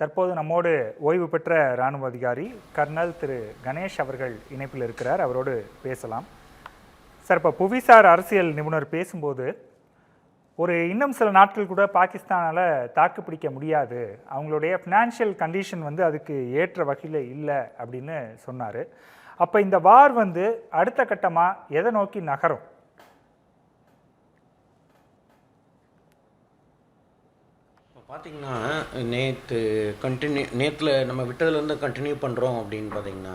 தற்போது நம்மோடு ஓய்வு பெற்ற இராணுவ அதிகாரி கர்னல் திரு கணேஷ் அவர்கள் இணைப்பில் இருக்கிறார். அவரோடு பேசலாம். சார் இப்போ புவிசார் அரசியல் நிபுணர் பேசும்போது ஒரு இன்னும் சில நாட்கள் கூட பாகிஸ்தானால் தாக்கு பிடிக்க முடியாது. அவங்களுடைய ஃபினான்ஷியல் கண்டிஷன் வந்து அதுக்கு ஏற்ற வகையில் இல்லை அப்படின்னு சொன்னார். அப்போ இந்த வார் வந்து அடுத்த கட்டமாக எதை நோக்கி நகரும்? பார்த்தீங்கன்னா நேற்று கண்டினியூ நேற்றில் நம்ம விட்டதுலேருந்து கண்டினியூ பண்ணுறோம் அப்படின்னு பார்த்தீங்கன்னா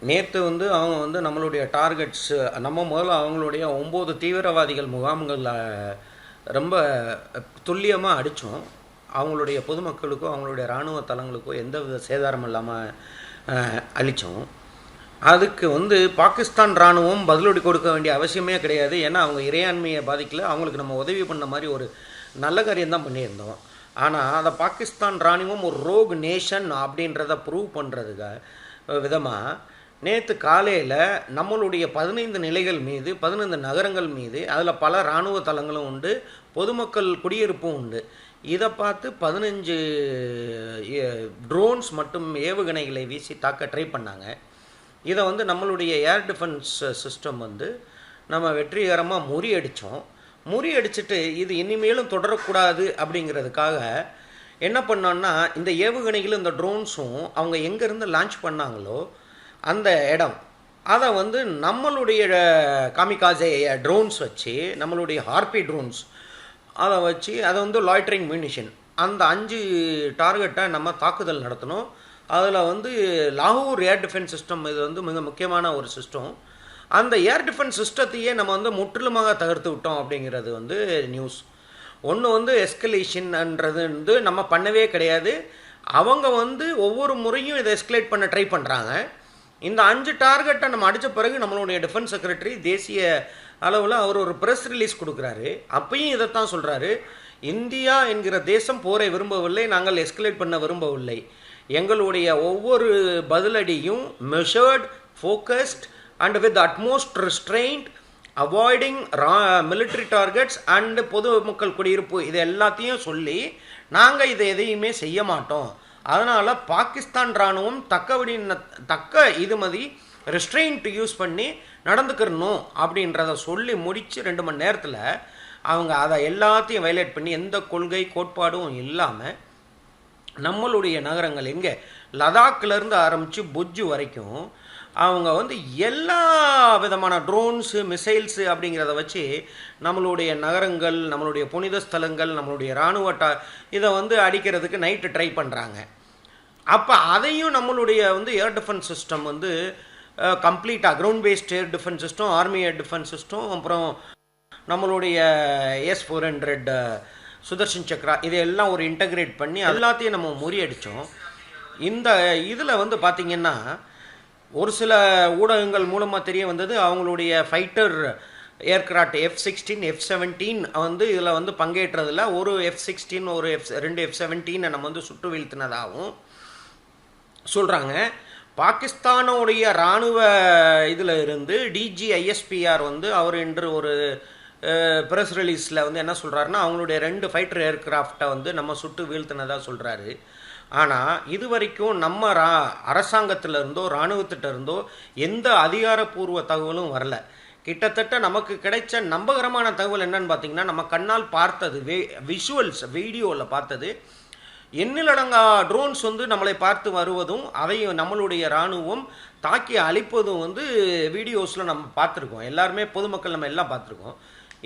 நேற்று வந்து அவங்க வந்து நம்மளுடைய டார்கெட்ஸ் நம்ம முதல்ல அவங்களுடைய ஒம்பது தீவிரவாதிகள் முகாம்களில் ரொம்ப துல்லியமாக அடித்தோம் அவங்களுடைய பொதுமக்களுக்கோ அவங்களுடைய இராணுவ தளங்களுக்கோ எந்த வித சேதாரம் இல்லாமல் அழித்தோம் அதுக்கு வந்து பாகிஸ்தான் இராணுவம் பதிலடி கொடுக்க வேண்டிய அவசியமே கிடையாது. ஏன்னா அவங்க இறையாண்மையை பாதிக்கல. அவங்களுக்கு நம்ம உதவி பண்ண மாதிரி ஒரு நல்ல காரியம்தான் பண்ணியிருந்தோம். ஆனால் அதை பாகிஸ்தான் இராணுவம் ஒரு ரோக் நேஷன் அப்படின்றத ப்ரூவ் பண்ணுறதுக்கு விதமாக நேற்று காலையில் நம்மளுடைய பதினைந்து நிலைகள் மீது பதினைந்து நகரங்கள் மீது அதில் பல இராணுவ தளங்களும் உண்டு பொதுமக்கள் குடியிருப்பும் உண்டு. இதை பார்த்து பதினஞ்சு ட்ரோன்ஸ் மற்றும் ஏவுகணைகளை வீசி தாக்க ட்ரை பண்ணாங்க. இதை வந்து நம்மளுடைய ஏர் டிஃபென்ஸ் சிஸ்டம் வந்து நம்ம வெற்றிகரமாக முறியடித்தோம் முறியடிச்சிட்டு இது இனிமேலும் தொடரக்கூடாது அப்படிங்கிறதுக்காக என்ன பண்ணோன்னா இந்த ஏவுகணைகளும் இந்த ட்ரோன்ஸும் அவங்க எங்கேருந்து லான்ச் பண்ணாங்களோ அந்த இடம் அதை வந்து நம்மளுடைய காமிகாசே ட்ரோன்ஸ் வச்சு நம்மளுடைய ஹார்பி ட்ரோன்ஸ் அதை வச்சு அதை வந்து லாய்ட்ரிங் மியூனிஷன் அந்த அஞ்சு டார்கெட்டை நம்ம தாக்குதல் நடத்தணும். அதில் வந்து லாகூர் ஏர் டிஃபென்ஸ் சிஸ்டம் இது வந்து மிக முக்கியமான ஒரு சிஸ்டம் அந்த ஏர் டிஃபென்ஸ் சிஸ்டத்தையே நம்ம வந்து முற்றிலுமாக தகர்த்து விட்டோம் அப்படிங்கிறது வந்து நியூஸ் ஒன்று வந்து எஸ்கலேஷன்ன்றது வந்து நம்ம பண்ணவே கிடையாது. அவங்க வந்து ஒவ்வொரு முறையும் இதை எஸ்கலேட் பண்ண ட்ரை பண்ணுறாங்க இந்த அஞ்சு டார்கெட்டை நம்ம அடித்த பிறகு நம்மளுடைய டிஃபென்ஸ் செக்ரட்டரி தேசிய அளவில் அவர் ஒரு ப்ரெஸ் ரிலீஸ் கொடுக்குறாரு. அப்பையும் இதைத்தான் சொல்கிறாரு இந்தியா என்கிற தேசம் போரை விரும்பவில்லை நாங்கள் எஸ்கலேட் பண்ண விரும்பவில்லை. எங்களுடைய ஒவ்வொரு பதிலடியும் measured focused and with utmost restraint avoiding raw military targets and பொதுமக்கள் குடியிருப்பு இது எல்லாத்தையும் சொல்லி நாங்கள் இதை எதையுமே செய்ய மாட்டோம். அதனால் பாகிஸ்தான் இராணுவம் தக்கபடி தக்க இதுமதி ரெஸ்ட்ரெயின்ட் யூஸ் பண்ணி நடந்துக்கிறணும் அப்படின்றத சொல்லி முடித்து ரெண்டு மணி நேரத்தில் அவங்க அதை எல்லாத்தையும் வயலேட் பண்ணி எந்த கொள்கை கோட்பாடும் இல்லாமல் நம்மளுடைய நகரங்கள் எங்கே? லதாக்கிலேருந்து ஆரம்பித்து புஜ்ஜு வரைக்கும் அவங்க வந்து எல்லா விதமான ட்ரோன்ஸு மிசைல்ஸு அப்படிங்கிறத வச்சு நம்மளுடைய நகரங்கள் நம்மளுடைய புனித ஸ்தலங்கள் நம்மளுடைய இராணுவ இதை வந்து அடிக்கிறதுக்கு நைட்டு ட்ரை பண்ணுறாங்க அப்போ அதையும் நம்மளுடைய வந்து ஏர் டிஃபென்ஸ் சிஸ்டம் வந்து கம்ப்ளீட்டாக ground based air defence system army air defence system அப்புறம் நம்மளுடைய S four hundred Sudarshan Chakra இதையெல்லாம் ஒரு இன்டகிரேட் பண்ணி எல்லாத்தையும் நம்ம முறியடித்தோம் இந்த இதில் வந்து பார்த்திங்கன்னா ஒரு சில ஊடகங்கள் மூலமாக தெரிய வந்தது அவங்களுடைய fighter aircraft F sixteen F seventeen வந்து இதில் வந்து பங்கேற்றதில் ஒரு எஃப் சிக்ஸ்டீன் ஒரு எஃப் ரெண்டு எஃப் செவன்டீனை நம்ம வந்து சுட்டு வீழ்த்தினதாகவும் சொல்கிறாங்க பாகிஸ்தானுடைய இராணுவ இதில் இருந்து டிஜிஐஎஸ்பிஆர் வந்து அவர் என்று ஒரு ப்ரெஸ் ரிலீஸில் வந்து என்ன சொல்கிறாருன்னா அவங்களுடைய ரெண்டு ஃபைட்டர் ஏர்கிராஃப்டை வந்து நம்ம சுட்டு வீழ்த்தினதாக சொல்கிறாரு ஆனால் இது வரைக்கும் நம்ம ரா அரசாங்கத்தில் இருந்தோ இராணுவத்திட்ட இருந்தோ எந்த அதிகாரப்பூர்வ தகவலும் வரல. கிட்டத்தட்ட நமக்கு கிடைச்ச நம்பகரமான தகவல் என்னன்னு பார்த்தீங்கன்னா நம்ம கண்ணால் பார்த்தது வே விஷுவல்ஸ் வீடியோவில் பார்த்தது எண்ணிலடங்கா ட்ரோன்ஸ் வந்து நம்மளை பார்த்து வருவதும் அதையும் நம்மளுடைய இராணுவம் தாக்கி அழிப்பதும் வந்து வீடியோஸில் நம்ம பார்த்துருக்கோம். எல்லாருமே பொதுமக்கள் நம்ம எல்லாம் பார்த்துருக்கோம்.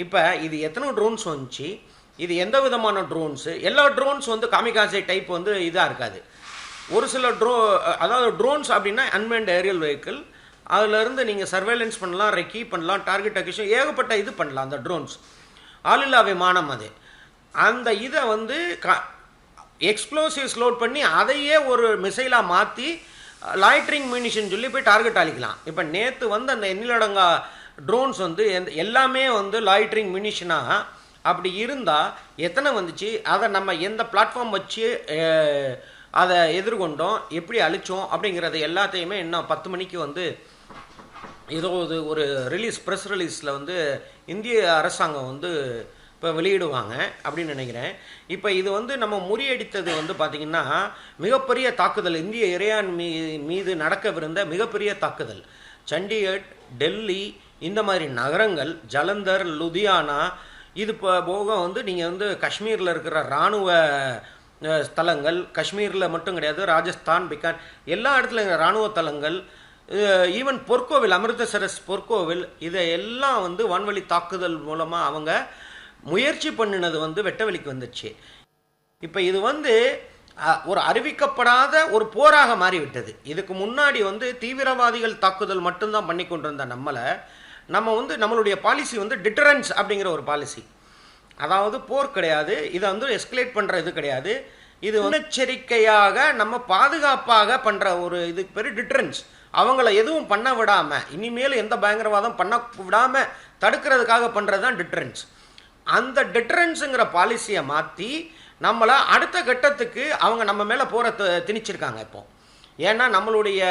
இப்போ இது எத்தனை ட்ரோன்ஸ் வந்துச்சு? இது எந்த விதமான ட்ரோன்ஸு எல்லா ட்ரோன்ஸ் வந்து காமிகாசே டைப் வந்து இதாக இருக்காது. ஒரு சில ட்ரோ அதாவது ட்ரோன்ஸ் அப்படின்னா அன்மேண்ட் ஏரியல் வெஹிக்கிள் அதிலிருந்து நீங்கள் சர்வேலன்ஸ் பண்ணலாம் ரெக்கி பண்ணலாம் டார்கெட் அக்கிஷன் ஏகப்பட்ட இது பண்ணலாம் அந்த ட்ரோன்ஸ் ஆளில்லா விமானம் அது. அந்த இதை வந்து க எக்ஸ்ப்ளோசிவ்ஸ் லோட் பண்ணி அதையே ஒரு மிசைலாக மாற்றி லாய்ட்ரிங் மியூனிஷன் சொல்லி போய் டார்கெட் அழிக்கலாம் இப்போ நேற்று வந்து அந்த எண்ணிலடங்கா ட்ரோன்ஸ் வந்து எந்த எல்லாமே வந்து லாய்ட்ரிங் மினிஷனாக அப்படி இருந்தால் எத்தனை வந்துச்சு? அதை நம்ம எந்த பிளாட்ஃபார்ம் வச்சு அதை எதிர்கொண்டோம்? எப்படி அழிச்சோம்? அப்படிங்கிறது எல்லாத்தையுமே இன்னும் பத்து மணிக்கு வந்து ஏதோ ஒரு ரிலீஸ் ப்ரெஸ் ரிலீஸில் வந்து இந்திய அரசாங்கம் வந்து இப்போ வெளியிடுவாங்க அப்படின்னு நினைக்கிறேன். இப்போ இது வந்து நம்ம முறியடித்தது வந்து பார்த்திங்கன்னா மிகப்பெரிய தாக்குதல் இந்திய இறையான் மீ மீது நடக்கவிருந்த மிகப்பெரிய தாக்குதல். சண்டிகட் டெல்லி இந்த மாதிரி நகரங்கள் ஜலந்தர் லுதியானா இது இப்போ போக வந்து நீங்கள் வந்து காஷ்மீரில் இருக்கிற இராணுவ ஸ்தலங்கள் காஷ்மீரில் மட்டும் கிடையாது ராஜஸ்தான் பிகான் எல்லா இடத்துலையும் இராணுவ தலங்கள் ஈவன் பொற்கோவில் அமிர்தசரஸ் பொற்கோவில் இதை எல்லாம் வந்து வான்வழி தாக்குதல் மூலமாக அவங்க முயற்சி பண்ணினது வந்து வெட்டவெளிக்கு வந்துச்சு. இப்போ இது வந்து ஒரு அறிவிக்கப்படாத ஒரு போராக மாறிவிட்டது. இதுக்கு முன்னாடி வந்து தீவிரவாதிகள் தாக்குதல் மட்டும்தான் பண்ணி கொண்டிருந்த நம்மளை நம்ம வந்து நம்மளுடைய பாலிசி வந்து டிட்டரன்ஸ் அப்படிங்கிற ஒரு பாலிசி அதாவது போர் கிடையாது இதை வந்து எஸ்கலேட் பண்ணுற இது கிடையாது. இது முன்னெச்சரிக்கையாக நம்ம பாதுகாப்பாக பண்ணுற ஒரு இதுக்கு பேர் டிட்டரன்ஸ் அவங்கள எதுவும் பண்ண விடாமல் இனிமேல் எந்த பயங்கரவாதம் பண்ண விடாமல் தடுக்கிறதுக்காக பண்ணுறது தான் டிட்டரன்ஸ் அந்த டிட்டரன்ஸுங்கிற பாலிசியை மாற்றி நம்மளை அடுத்த கட்டத்துக்கு அவங்க நம்ம மேலே போகிற திணிச்சிருக்காங்க இப்போ. ஏன்னா நம்மளுடைய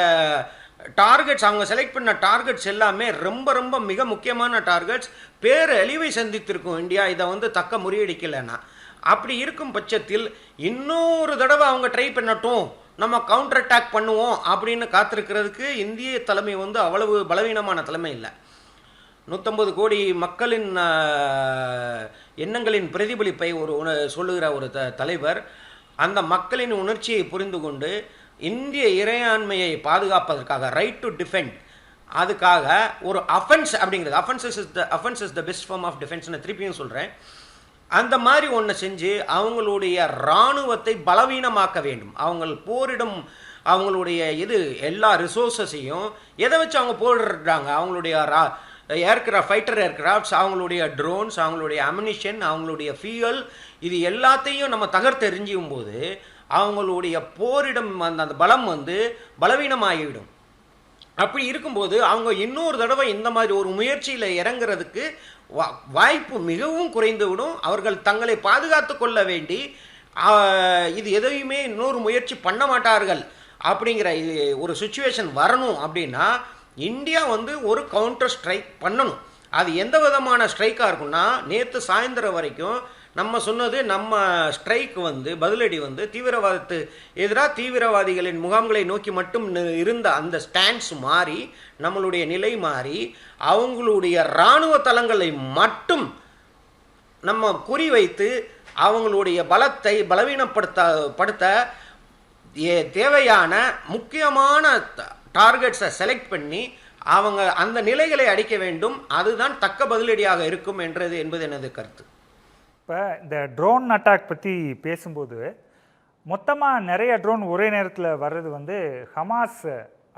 டார்கெட்ஸ் அவங்க செலக்ட் பண்ண டார்கெட்ஸ் எல்லாமே ரொம்ப ரொம்ப மிக முக்கியமான டார்கெட்ஸ் பேரழிவை சந்தித்திருக்கும் இந்தியா. இதை வந்து தக்க முறியடிக்கலைன்னா. அப்படி இருக்கும் பட்சத்தில் இன்னொரு தடவை அவங்க ட்ரை பண்ணட்டும். நம்ம கவுண்டர் அட்டாக் பண்ணுவோம் அப்படின்னு காத்திருக்கிறதுக்கு இந்திய தலைமை வந்து அவ்வளவு பலவீனமான தலைமை இல்லை. நூற்றம்பது கோடி மக்களின் எண்ணங்களின் பிரதிபலிப்பை ஒரு உண- சொல்லுகிற ஒரு த தலைவர் அந்த மக்களின் உணர்ச்சியை புரிந்து கொண்டு இந்திய இறையாண்மையை பாதுகாப்பதற்காக ரைட் டு டிஃபெண்ட் அதுக்காக ஒரு அஃபென்ஸ் அப்படிங்கிறது offences is the offence is the best form of defence நான் திருப்பியும் சொல்கிறேன் அந்த மாதிரி ஒன்று செஞ்சு அவங்களுடைய இராணுவத்தை பலவீனமாக்க வேண்டும். அவங்க போரிடும் அவங்களுடைய இது எல்லா ரிசோர்ஸஸையும் எதை வச்சு அவங்க போடுறாங்க அவங்களுடைய ரா ஏர்கிராஃப்ட் ஃபைட்டர் ஏர்கிராஃப்ட்ஸ் அவங்களுடைய ட்ரோன்ஸ் அவங்களுடைய அமினிஷன் அவங்களுடைய ஃபியூல் இது எல்லாத்தையும் நம்ம தகர்த்தெறிஞ்சும் போது அவங்களுடைய போரிடம் அந்த அந்த பலம் வந்து பலவீனமாகிவிடும். அப்படி இருக்கும்போது அவங்க இன்னொரு தடவை இந்த மாதிரி ஒரு முயற்சியில் இறங்குறதுக்கு வா- வாய்ப்பு மிகவும் குறைந்து விடும் அவர்கள் தங்களை பாதுகாத்து கொள்ள வேண்டி இது எதையுமே இன்னொரு முயற்சி பண்ண மாட்டார்கள் அப்படிங்கிற இது ஒரு சுச்சுவேஷன் வரணும் அப்படின்னா இந்தியா வந்து ஒரு கவுண்டர் ஸ்ட்ரைக் பண்ணணும். அது எந்த விதமான ஸ்ட்ரைக்காக இருக்கும்னா நேற்று சாயந்தரம் வரைக்கும் நம்ம சொன்னது நம்ம ஸ்ட்ரைக் வந்து பதிலடி வந்து தீவிரவாதத்து எதிராக தீவிரவாதிகளின் முகாம்களை நோக்கி மட்டும் இருந்த அந்த ஸ்டாண்ட்ஸ் மாறி நம்மளுடைய நிலை மாறி அவங்களுடைய இராணுவ தளங்களை மட்டும் நம்ம குறிவைத்து அவங்களுடைய பலத்தை பலவீனப்படுத்த படுத்த ஏ- தேவையான முக்கியமான டார்கெட்ஸை செலக்ட் பண்ணி அவங்க அந்த நிலைகளை அடிக்க வேண்டும். அதுதான் தக்க பதிலடியாக இருக்கும் என்றது என்பது எனது கருத்து. இப்போ இந்த ட்ரோன் அட்டாக் பற்றி பேசும்போது மொத்தமாக நிறைய ட்ரோன் ஒரே நேரத்தில் வர்றது வந்து ஹமாஸ்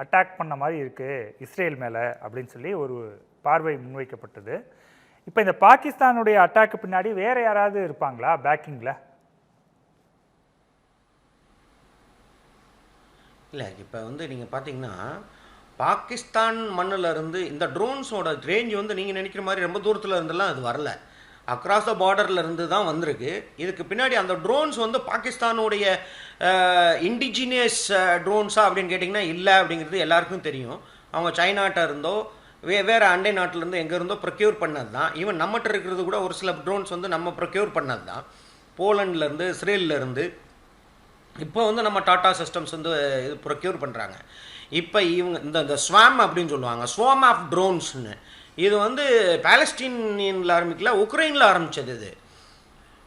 அட்டாக் பண்ண மாதிரி இருக்குது இஸ்ரேல் மேலே அப்படின்னு சொல்லி ஒரு பார்வை முன்வைக்கப்பட்டது. இப்போ இந்த பாகிஸ்தானுடைய அட்டாக்கு பின்னாடி வேறு யாராவது இருப்பாங்களா பேக்கிங்கில் இல்லை இப்போ வந்து நீங்கள் பார்த்தீங்கன்னா பாகிஸ்தான் மண்ணுல இருந்து இந்த ட்ரோன்ஸோட ரேஞ்ச் வந்து நீங்கள் நினைக்கிற மாதிரி ரொம்ப தூரத்தில் இருந்தெல்லாம் அது வரல. அக்ராஸ் த பார்டரில் இருந்து தான் வந்திருக்கு. இதுக்கு பின்னாடி அந்த ட்ரோன்ஸ் வந்து பாகிஸ்தானுடைய இண்டிஜினியஸ் ட்ரோன்ஸா அப்படின்னு கேட்டிங்கன்னா இல்லை அப்படிங்கிறது எல்லாருக்கும் தெரியும். அவங்க சைனாட்ட இருந்தோ வே வேறு அண்டை நாட்டிலேருந்து எங்கே இருந்தோ ப்ரொக்யூர் பண்ணது தான் ஈவன் நம்மகிட்ட இருக்கிறது கூட ஒரு சில ட்ரோன்ஸ் வந்து நம்ம ப்ரொக்யூர் பண்ணது தான் போலண்ட்லேருந்து இஸ்ரேல்லேருந்து இப்போ வந்து நம்ம டாடா சிஸ்டம்ஸ் வந்து இது ப்ரொக்யூர் பண்ணுறாங்க இப்போ இவங்க இந்த இந்த ஸ்வாம் அப்படின்னு சொல்லுவாங்க. ஸ்வாம் ஆஃப் ட்ரோன்ஸ்னு இது வந்து பேலஸ்டீனியனில் ஆரம்பிக்கல உக்ரைனில் ஆரம்பித்தது இது.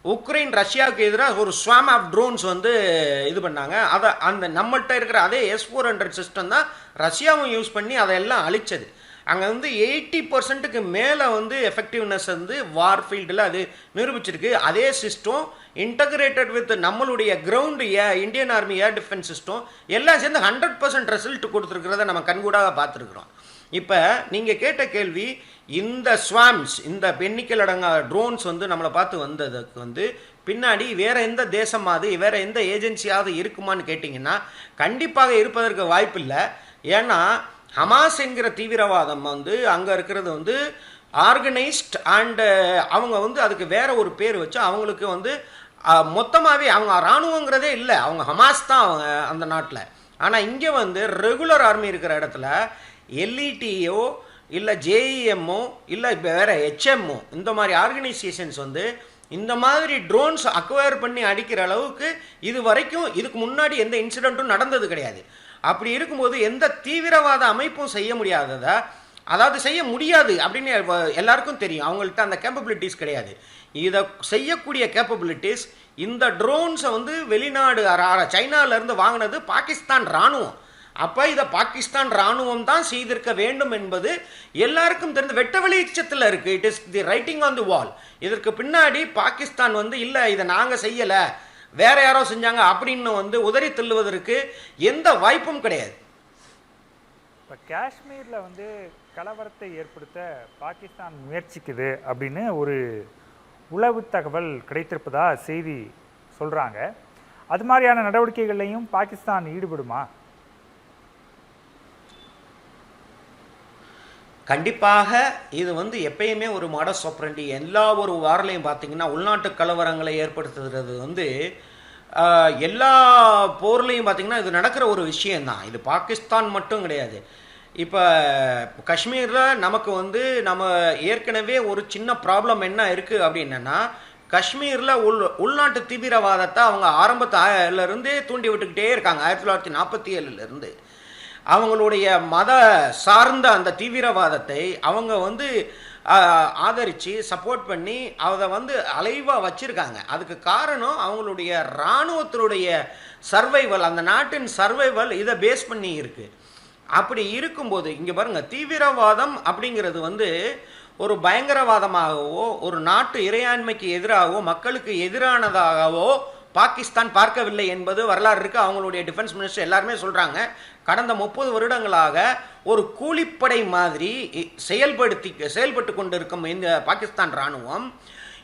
உக்ரைன் ரஷ்யாவுக்கு எதிராக ஒரு ஸ்வாம் ஆஃப் ட்ரோன்ஸ் வந்து இது பண்ணாங்க. அதை அந்த நம்மள்கிட்ட இருக்கிற அதே எஸ் ஃபோர் ஹண்ட்ரட் சிஸ்டம் தான் ரஷ்யாவும் யூஸ் பண்ணி அதையெல்லாம் அழிச்சது. அங்கே வந்து எயிட்டி பர்சன்ட்டுக்கு மேலே வந்து எஃபெக்டிவ்னஸ் வந்து வார் ஃபீல்டில் அது நிரூபிச்சிருக்கு. அதே சிஸ்டம் இன்டகிரேட்டட் வித் நம்மளுடைய ground uh Indian army air defence system எல்லாம் சேர்ந்து ஹண்ட்ரட் பர்சன்ட் ரிசல்ட் கொடுத்துருக்கிறத நம்ம கண்கூடாக பார்த்துருக்குறோம். இப்போ நீங்கள் கேட்ட கேள்வி இந்த ஸ்வாம்ஸ் இந்த பெண்ணிக்கல் அடங்கா ட்ரோன்ஸ் வந்து நம்மளை பார்த்து வந்ததுக்கு வந்து பின்னாடி வேறு எந்த தேசமாவது வேறு எந்த ஏஜென்சியாவது இருக்குமான்னு கேட்டிங்கன்னா கண்டிப்பாக இருப்பதற்கு வாய்ப்பு இல்லை ஏன்னா ஹமாஸ் என்கிற தீவிரவாதம் வந்து அங்கே இருக்கிறது வந்து ஆர்கனைஸ்ட் அண்டு அவங்க வந்து அதுக்கு வேற ஒரு பேர் வச்சு அவங்களுக்கு வந்து மொத்தமாகவே அவங்க இராணுவங்கிறதே இல்லை. அவங்க ஹமாஸ் தான் அவங்க அந்த நாட்டில். ஆனால் இங்கே வந்து ரெகுலர் ஆர்மி இருக்கிற இடத்துல எல்இடியோ இல்லை ஜேஇஎம்மோ இல்லை வேறு ஹெச்எம்மோ இந்த மாதிரி ஆர்கனைசேஷன்ஸ் வந்து இந்த மாதிரி ட்ரோன்ஸ் அக்வயர் பண்ணி அடிக்கிற அளவுக்கு இது வரைக்கும் இதுக்கு முன்னாடி எந்த இன்சிடெண்ட்டும் நடந்தது கிடையாது. அப்படி இருக்கும்போது எந்த தீவிரவாத அமைப்பும் செய்ய முடியாததை? அதாவது செய்ய முடியாது அப்படின்னு எல்லாருக்கும் தெரியும். அவங்கள்ட்ட அந்த கேப்பபிலிட்டிஸ் கிடையாது. இதை செய்யக்கூடிய கேப்பபிலிட்டிஸ் இந்த ட்ரோன்ஸை வந்து வெளிநாடு அர- வாங்கினது பாகிஸ்தான் ராணுவம். அப்போ இதை பாகிஸ்தான் ராணுவம் தான் செய்திருக்க வேண்டும் என்பது எல்லாருக்கும் தெரிந்த வெட்ட வெளிச்சத்தில் இருக்குது it is the writing on the wall இதற்கு பின்னாடி பாகிஸ்தான் வந்து இல்லை இதை நாங்கள் செய்யலை. வேற யாரோ செஞ்சாங்க. அப்படின்னு வந்து உதறி தள்ளுவதற்கு எந்த வாய்ப்பும் கிடையாது. இப்போ காஷ்மீரில் வந்து கலவரத்தை ஏற்படுத்த பாகிஸ்தான் முயற்சிக்குது அப்படின்னு ஒரு உளவு தகவல் கிடைத்திருப்பதா செய்தி சொல்கிறாங்க அது மாதிரியான நடவடிக்கைகள்லையும் பாகிஸ்தான் ஈடுபடுமா? கண்டிப்பாக இது வந்து எப்பயுமே ஒரு மாட சொப்ரண்டி எல்லா ஒரு வாரலையும் பார்த்தீங்கன்னா உள்நாட்டு கலவரங்களை ஏற்படுத்துகிறது வந்து எல்லா போர்லையும் பார்த்தீங்கன்னா இது நடக்கிற ஒரு விஷயந்தான் இது பாகிஸ்தான் மட்டும் கிடையாது. இப்போ காஷ்மீரில் நமக்கு வந்து நம்ம ஏற்கனவே ஒரு சின்ன ப்ராப்ளம் என்ன இருக்குது அப்படின்னா காஷ்மீரில் உள் உள்நாட்டு தீவிரவாதத்தை அவங்க ஆரம்பத்திலருந்தே தூண்டி விட்டுக்கிட்டே இருக்காங்க. ஆயிரத்தி தொள்ளாயிரத்தி நாற்பத்தி ஏழுலேருந்து அவங்களுடைய மத சார்ந்த அந்த தீவிரவாதத்தை அவங்க வந்து ஆதரித்து சப்போர்ட் பண்ணி அதை வந்து அலைவாக வச்சுருக்காங்க. அதுக்கு காரணம் அவங்களுடைய இராணுவத்தினுடைய சர்வைவல் அந்த நாட்டின் சர்வைவல் இதை பேஸ் பண்ணி இருக்கு. அப்படி இருக்கும்போது இங்கே பாருங்கள் தீவிரவாதம் அப்படிங்கிறது வந்து ஒரு பயங்கரவாதமாகவோ ஒரு நாட்டு இறையாண்மைக்கு எதிராகவோ மக்களுக்கு எதிரானதாகவோ பாகிஸ்தான் பார்க்கவில்லை என்பது வரலாறு இருக்குது அவங்களுடைய டிஃபென்ஸ் மினிஸ்டர் எல்லாருமே சொல்கிறாங்க கடந்த முப்பது வருடங்களாக ஒரு கூலிப்படை மாதிரி இ- செயல்படுத்தி செயல்பட்டு கொண்டிருக்கும் இந்த பாகிஸ்தான் ராணுவம்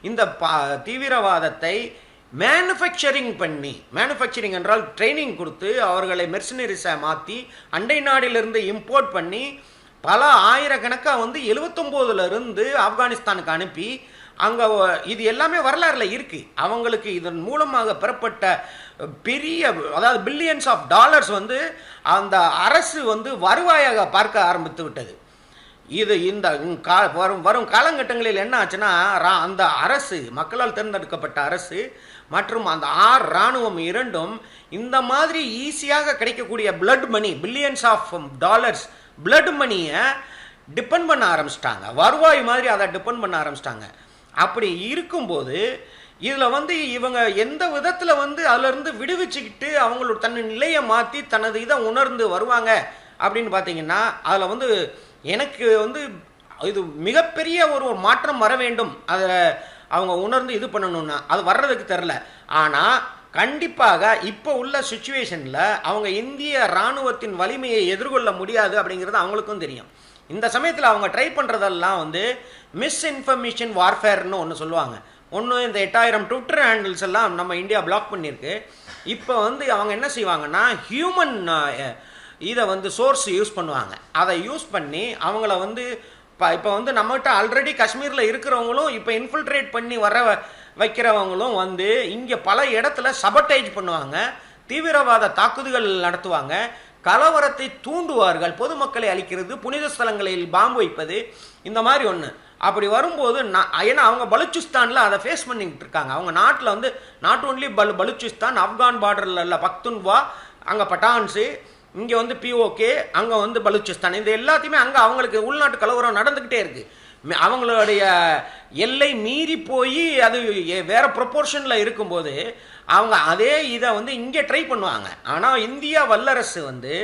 இந்த பா தீவிரவாதத்தை மேனுஃபேக்சரிங் பண்ணி மேனுஃபேக்சரிங் என்றால் ட்ரைனிங் கொடுத்து அவர்களை மெர்சினரிஸை மாற்றி அண்டை நாடிலிருந்து இம்போர்ட் பண்ணி பல ஆயிரக்கணக்காக வந்து 79 ஆப்கானிஸ்தானுக்கு அனுப்பி அங்கே இது எல்லாமே வரலாறுல இருக்கு. அவங்களுக்கு இதன் மூலமாக பெறப்பட்ட பெரிய அதாவது பில்லியன்ஸ் ஆஃப் டாலர்ஸ் வந்து அந்த அரசு வந்து வருவாயாக பார்க்க ஆரம்பித்து விட்டது. இது இந்த கா- வரும் வரும் காலகட்டங்களில் என்ன ஆச்சுன்னா ரா- அந்த அரசு மக்களால் தேர்ந்தெடுக்கப்பட்ட அரசு மற்றும் அந்த ஆர் இராணுவம் இரண்டும் இந்த மாதிரி ஈஸியாக கிடைக்கக்கூடிய blood money billions of dollars blood மணியை டிபெண்ட் பண்ண ஆரம்பிச்சிட்டாங்க. வருவாய் மாதிரி அதை டிபெண்ட் பண்ண ஆரம்பிச்சிட்டாங்க. அப்படி இருக்கும்போது இதில் வந்து இவங்க எந்த விதத்தில் வந்து அதிலிருந்து விடுவிச்சுக்கிட்டு அவங்களோட தன் நிலையை மாற்றி தனது இதை உணர்ந்து வருவாங்க அப்படின்னு பார்த்தீங்கன்னா அதில் வந்து எனக்கு வந்து இது மிகப்பெரிய ஒரு மாற்றம் வர வேண்டும். அதில் அவங்க உணர்ந்து இது பண்ணணும்னா அது வர்றதுக்கு தெரில ஆனால் கண்டிப்பாக இப்போ உள்ள சுச்சுவேஷனில் அவங்க இந்திய இராணுவத்தின் வலிமையை எதிர்கொள்ள முடியாது அப்படிங்கிறது அவங்களுக்கும் தெரியும். இந்த சமயத்தில் அவங்க ட்ரை பண்ணுறதெல்லாம் வந்து மிஸ் இன்ஃபர்மேஷன் வார்ஃபேர்னு ஒன்று சொல்லுவாங்க. ஒன்று இந்த எட்டாயிரம் ட்விட்டர் ஹேண்டில்ஸ் எல்லாம் நம்ம இந்தியா பிளாக் பண்ணியிருக்கு. இப்போ வந்து அவங்க என்ன செய்வாங்கன்னா ஹியூமன் இதை வந்து சோர்ஸ் யூஸ் பண்ணுவாங்க. அதை யூஸ் பண்ணி அவங்கள வந்து இப்போ இப்போ வந்து நம்மகிட்ட ஆல்ரெடி காஷ்மீரில் இருக்கிறவங்களும் இப்போ இன்ஃபில்ட்ரேட் பண்ணி வர வைக்கிறவங்களும் வந்து இங்கே பல இடத்துல சபட்டைஜ் பண்ணுவாங்க. தீவிரவாத தாக்குதல்கள் நடத்துவாங்க. கலவரத்தை தூண்டுவார்கள். பொதுமக்களை அழிக்கிறது புனித ஸ்தலங்களில் பாம்பு வைப்பது இந்த மாதிரி ஒன்று அப்படி வரும்போது நான் ஏன்னா அவங்க பலுச்சிஸ்தானில் அதை ஃபேஸ் பண்ணிக்கிட்டு இருக்காங்க. அவங்க நாட்டில் வந்து நாட் ஓன்லி பலு பலுச்சிஸ்தான் ஆப்கான் பார்டரில் உள்ள பக்துன்வா அங்கே பட்டான்ஸு இங்கே வந்து பிஓகே அங்கே வந்து பலுச்சிஸ்தான். இது எல்லாத்தையுமே அங்கே அவங்களுக்கு உள்நாட்டு கலவரம் நடந்துக்கிட்டே இருக்குது அவங்களுடைய எல்லை மீறி போய் அது வேற ப்ரொப்போர்ஷனில் இருக்கும்போது அவங்க அதே இதை வந்து இங்கே ட்ரை பண்ணுவாங்க. ஆனால் இந்தியா வல்லரசு வந்து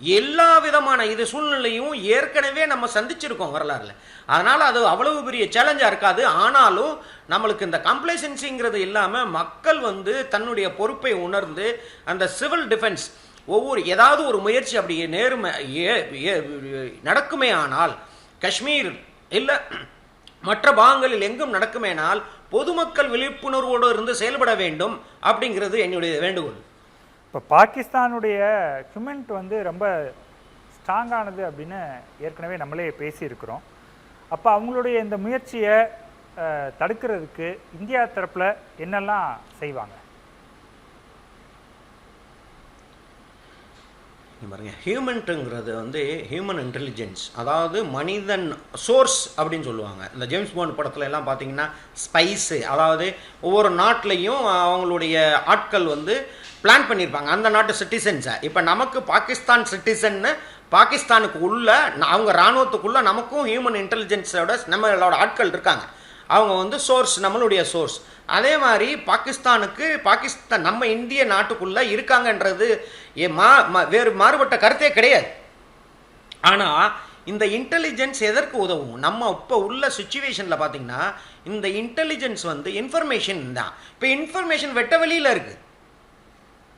எல்லா விதமான இது சூழ்நிலையும் ஏற்கனவே நம்ம சந்திச்சிருக்கோம் வரலாறுல. அதனால அது அவ்வளவு பெரிய சேலஞ்சா இருக்காது. ஆனாலும் நம்மளுக்கு இந்த கம்ப்ளைசன்சிங்கிறது இல்லாம மக்கள் வந்து தன்னுடைய பொறுப்பை உணர்ந்து அந்த சிவில் டிஃபென்ஸ் ஒவ்வொரு ஏதாவது ஒரு முயற்சி அப்படி நேர்மை ஏ- நடக்குமே ஆனால் காஷ்மீர் இல்லை மற்ற பாகங்களில் எங்கும் நடக்குமேனால் பொதுமக்கள் விழிப்புணர்வோடு இருந்து செயல்பட வேண்டும் அப்படிங்கிறது என்னுடைய வேண்டுகோள். இப்போ பாகிஸ்தானுடைய ஹியூமெண்ட் வந்து ரொம்ப ஸ்ட்ராங்கானது அப்படின்னு ஏற்கனவே நம்மளே பேசியிருக்கிறோம். அப்போ அவங்களுடைய இந்த முயற்சியை தடுக்கிறதுக்கு இந்தியா தரப்பில் என்னெல்லாம் செய்வாங்க? பாருங்க. ஹியூமன்ட்டுங்கிறது வந்து ஹியூமன் இன்டெலிஜென்ஸ் அதாவது மனிதன் சோர்ஸ் அப்படின்னு சொல்லுவாங்க. இந்த ஜேம்ஸ் பாண்ட் படத்துல எல்லாம் பார்த்தீங்கன்னா ஸ்பைஸு அதாவது ஒவ்வொரு நாட்டிலையும் அவங்களுடைய ஆட்கள் வந்து பிளான் பண்ணியிருப்பாங்க அந்த நாட்டு சிட்டிசன்ஸை இப்போ நமக்கு பாகிஸ்தான் சிட்டிசன்னு பாகிஸ்தானுக்கு உள்ள அவங்க இராணுவத்துக்குள்ளே நமக்கும் ஹியூமன் இன்டெலிஜென்ஸோட நம்மளோட ஆட்கள் இருக்காங்க. அவங்க வந்து சோர்ஸ் நம்மளுடைய சோர்ஸ் அதே மாதிரி பாகிஸ்தானுக்கு பாகிஸ்தான் நம்ம இந்திய நாட்டுக்குள்ளே இருக்காங்கன்றது ஏ- மா- மா- வேறு மாறுபட்ட கருத்தே கிடையாது. ஆனால் இந்த இன்டெலிஜென்ஸ் எதற்கு உதவும்? நம்ம இப்போ உள்ள சுச்சுவேஷனில் பார்த்தீங்கன்னா இந்த இன்டெலிஜென்ஸ் வந்து இன்ஃபர்மேஷன் தான். இப்போ இன்ஃபர்மேஷன் வெட்ட வெளியில் இருக்குது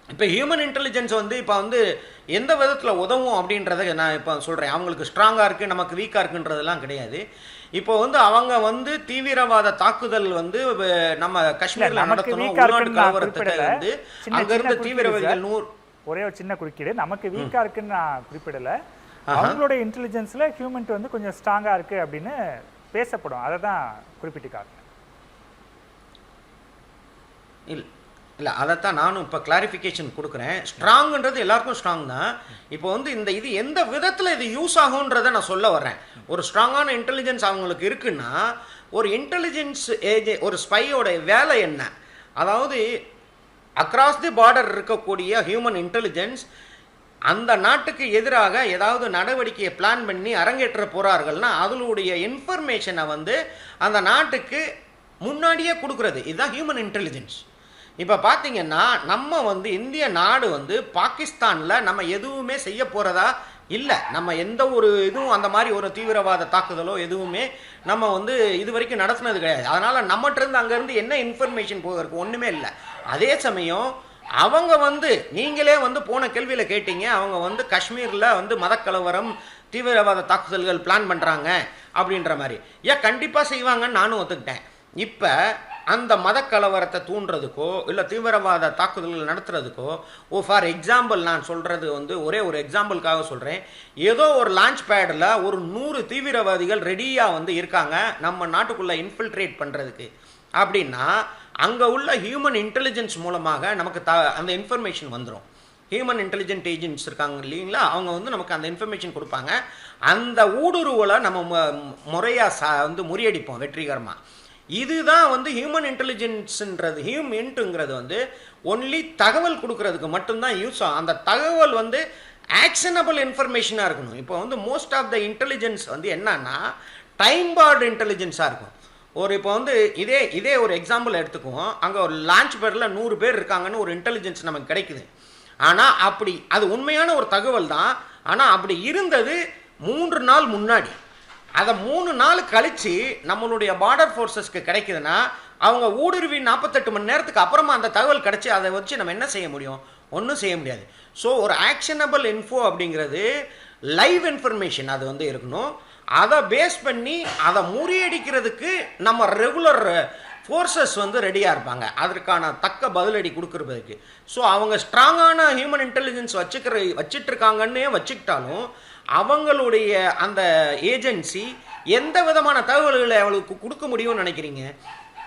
இப்போ ஹியூமன் இன்டெலிஜென்ஸ் வந்து இப்போ வந்து எந்த விதத்தில் உதவும் அப்படின்றத நான் இப்போ சொல்கிறேன் அவங்களுக்கு ஸ்ட்ராங்காக இருக்குது நமக்கு வீக்காக இருக்குன்றதெல்லாம் கிடையாது. இப்போ வந்து அவங்க வந்து தீவிரவாத தாக்குதல் வந்து நம்ம காஷ்மீரில் நடத்தணும். உள்நாட்டு கலவரத்துக்கு. வந்து அங்கேருந்து சின்ன தீவிரவாதிகள் நூறு ஒரே ஒரு சின்ன குறுக்கீடு. நமக்கு வீக்கா இருக்குன்னு நான் குறிப்பிடல. அவங்களோட இன்டெலிஜென்ஸ்ல ஹியூமன் வந்து கொஞ்சம் ஸ்ட்ராங்கா இருக்கு அப்படின்னு பேசப்படும். அதை தான் குறிப்பிட்டு காட்டுறேன். இல்லை இல்லை அதைத்தான் நானும் இப்போ கிளாரிஃபிகேஷன் கொடுக்குறேன். ஸ்ட்ராங்ன்றது எல்லாருக்கும் ஸ்ட்ராங் தான். இப்போ வந்து இந்த இது எந்த விதத்தில் இது யூஸ் ஆகுன்றதை நான் சொல்ல வர்றேன். ஒரு ஸ்ட்ராங்கான இன்டெலிஜென்ஸ் அவங்களுக்கு இருக்குன்னா ஒரு இன்டெலிஜென்ஸ் ஏஜெ ஒரு ஸ்பையோட வேலை என்ன? அதாவது அக்ராஸ் தி பார்டர் இருக்கக்கூடிய ஹியூமன் இன்டெலிஜென்ஸ் அந்த நாட்டுக்கு எதிராக ஏதாவது நடவடிக்கையை பிளான் பண்ணி அரங்கேற்ற போகிறார்கள்னா அதனுடைய இன்ஃபர்மேஷனை வந்து அந்த நாட்டுக்கு முன்னாடியே கொடுக்குறது. இதுதான் ஹியூமன் இன்டெலிஜென்ஸ் இப்போ பார்த்தீங்கன்னா நம்ம வந்து இந்திய நாடு வந்து பாகிஸ்தானில் நம்ம எதுவுமே செய்ய போகிறதா இல்லை. நம்ம எந்த ஒரு இதுவும் அந்த மாதிரி ஒரு தீவிரவாத தாக்குதலோ எதுவுமே நம்ம வந்து இது வரைக்கும் நடத்துனது கிடையாது. அதனால் நம்மகிட்ட அங்கேருந்து என்ன இன்ஃபர்மேஷன் போகிறதுக்கு ஒன்றுமே இல்லை. அதே சமயம் அவங்க வந்து நீங்களே வந்து போன கேள்வியில் கேட்டீங்க அவங்க வந்து காஷ்மீரில் வந்து மதக்கலவரம் தீவிரவாத தாக்குதல்கள் பிளான் பண்ணுறாங்க அப்படின்ற மாதிரி. ஏன் கண்டிப்பாக செய்வாங்கன்னு நானும் ஒத்துக்கிட்டேன். இப்போ அந்த மதக்கலவரத்தை தூண்டுறதுக்கோ இல்லை தீவிரவாத தாக்குதல்கள் நடத்துறதுக்கோ ஓ ஃபார் எக்ஸாம்பிள் நான் சொல்கிறது வந்து ஒரே ஒரு எக்ஸாம்பிளுக்காக சொல்கிறேன் ஏதோ ஒரு லான்ச் பேடில் ஒரு நூறு தீவிரவாதிகள் ரெடியாக வந்து இருக்காங்க நம்ம நாட்டுக்குள்ளே இன்ஃபில்ட்ரேட் பண்ணுறதுக்கு அப்படின்னா அங்கே உள்ள ஹியூமன் இன்டெலிஜென்ஸ் மூலமாக நமக்கு த அந்த இன்ஃபர்மேஷன் வந்துடும் ஹியூமன் இன்டெலிஜென்ட் ஏஜென்ட்ஸ் இருக்காங்க இல்லைங்களா? அவங்க வந்து நமக்கு அந்த இன்ஃபர்மேஷன் கொடுப்பாங்க. அந்த ஊடுருவலை நம்ம முறையாக ச வந்து முறியடிப்போம் வெற்றிகரமாக இதுதான் வந்து ஹியூமன் இன்டெலிஜென்ஸ்ன்றது ஹியூமின்ட்டுங்கிறது வந்து ஒன்லி தகவல் கொடுக்கறதுக்கு மட்டும்தான் யூஸ் ஆகும் அந்த தகவல் வந்து ஆக்ஷனபிள் இன்ஃபர்மேஷனாக இருக்கணும். இப்போ வந்து மோஸ்ட் ஆஃப் த இன்டெலிஜென்ஸ் வந்து என்னன்னா டைம் பார்டு இன்டெலிஜென்ஸாக இருக்கும். ஒரு இப்போ வந்து இதே இதே ஒரு எக்ஸாம்பிள் எடுத்துக்குவோம். அங்கே ஒரு லான்ச் பேரில் நூறு பேர் இருக்காங்கன்னு ஒரு இன்டெலிஜென்ஸ் நமக்கு கிடைக்குது. ஆனால் அப்படி அது உண்மையான ஒரு தகவல் தான். ஆனால் அப்படி இருந்தது மூன்று நாள் முன்னாடி. அதை மூணு நாள் கழிச்சு நம்மளுடைய பார்டர் ஃபோர்ஸஸ்க்கு கிடைக்குதுன்னா அவங்க ஊடுருவி நாற்பத்தெட்டு மணி நேரத்துக்கு அப்புறமா அந்த தகவல் கிடைச்சி அதை வச்சு நம்ம என்ன செய்ய முடியும்? ஒன்றும் செய்ய முடியாது. ஸோ ஒரு ஆக்ஷனபிள் இன்ஃபோ அப்படிங்கிறது லைவ் இன்ஃபர்மேஷன் அது வந்து இருக்கணும். அதை பேஸ் பண்ணி அதை முறியடிக்கிறதுக்கு நம்ம ரெகுலர் ஃபோர்ஸஸ் வந்து ரெடியாக இருப்பாங்க. அதற்கான தக்க பதிலடி கொடுக்குறதுக்கு. ஸோ அவங்க ஸ்ட்ராங்கான ஹியூமன் இன்டெலிஜென்ஸ் வச்சுக்கிற வச்சிட்டு இருக்காங்கன்னே வச்சுக்கிட்டாலும் அவங்களுடைய அந்த ஏஜென்சி எந்த விதமான தகவல்களை அவளுக்கு கொடுக்க முடியும்னு நினைக்கிறீங்க?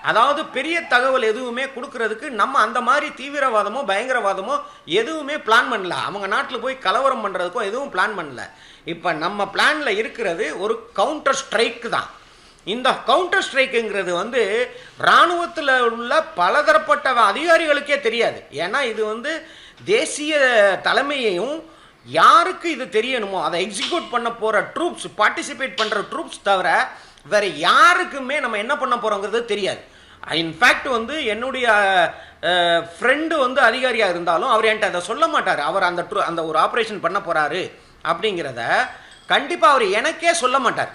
அதாவது பெரிய தகவல் எதுவுமே கொடுக்கறதுக்கு நம்ம அந்த மாதிரி தீவிரவாதமோ பயங்கரவாதமோ எதுவுமே பிளான் பண்ணல. அவங்க நாட்டில் போய் கலவரம் பண்ணுறதுக்கோ எதுவும் பிளான் பண்ணல. இப்போ நம்ம பிளானில் இருக்கிறது ஒரு கவுண்டர் ஸ்ட்ரைக்கு தான். இந்த கவுண்டர் ஸ்ட்ரைக்குங்கிறது வந்து இராணுவத்தில் உள்ள பலதரப்பட்ட அதிகாரிகளுக்கே தெரியாது. ஏன்னா இது வந்து தேசிய தலைமையையும் யாருக்கு இது தெரியணுமோ அதை எக்ஸிக்யூட் பண்ண போகிற ட்ரூப்ஸ் பார்ட்டிசிபேட் பண்ணுற ட்ரூப்ஸ் தவிர வேற யாருக்குமே நம்ம என்ன பண்ண போகிறோங்கிறது தெரியாது. Uh, இன்ஃபேக்ட் வந்து என்னுடைய uh, ஃப்ரெண்டு வந்து அதிகாரியாக இருந்தாலும் அவர் என்கிட்ட அதை சொல்ல மாட்டார். அவர் அந்த ட்ரூ அந்த ஒரு ஆப்ரேஷன் பண்ண போகிறாரு அப்படிங்கிறத கண்டிப்பாக அவர் எனக்கே சொல்ல மாட்டார்.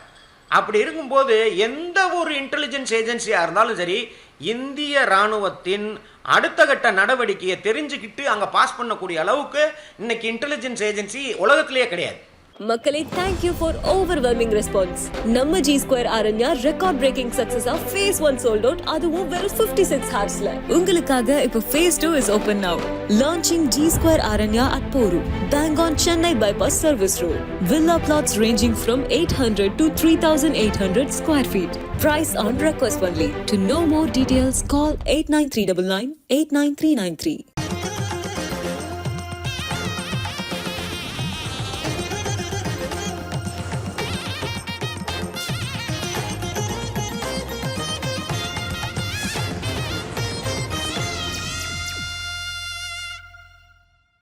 அப்படி இருக்கும்போது எந்த ஒரு இன்டெலிஜென்ஸ் ஏஜென்சியாக இருந்தாலும் சரி இந்திய இராணுவத்தின் அடுத்த கட்ட நடவடிக்கையை தெரிஞ்சுக்கிட்டு அங்கே பாஸ் பண்ணக்கூடிய அளவுக்கு இன்னைக்கு இன்டெலிஜென்ஸ் ஏஜென்சி உலகத்திலேயே கிடையாது. மக்களே thank you for overwhelming response நம்ம G square Aranya record breaking சக்சஸா phase one sold out அதுவும் வெறும் 56 சிக்ஸ் ஹார்ஸ்ல உங்களுக்காக இப்போ phase two is open now launching G square Aranya at bore bang on Chennai bypass service road villa plots ranging from 800 to 3800 square feet. Price on request only. To know more details call 89399 89393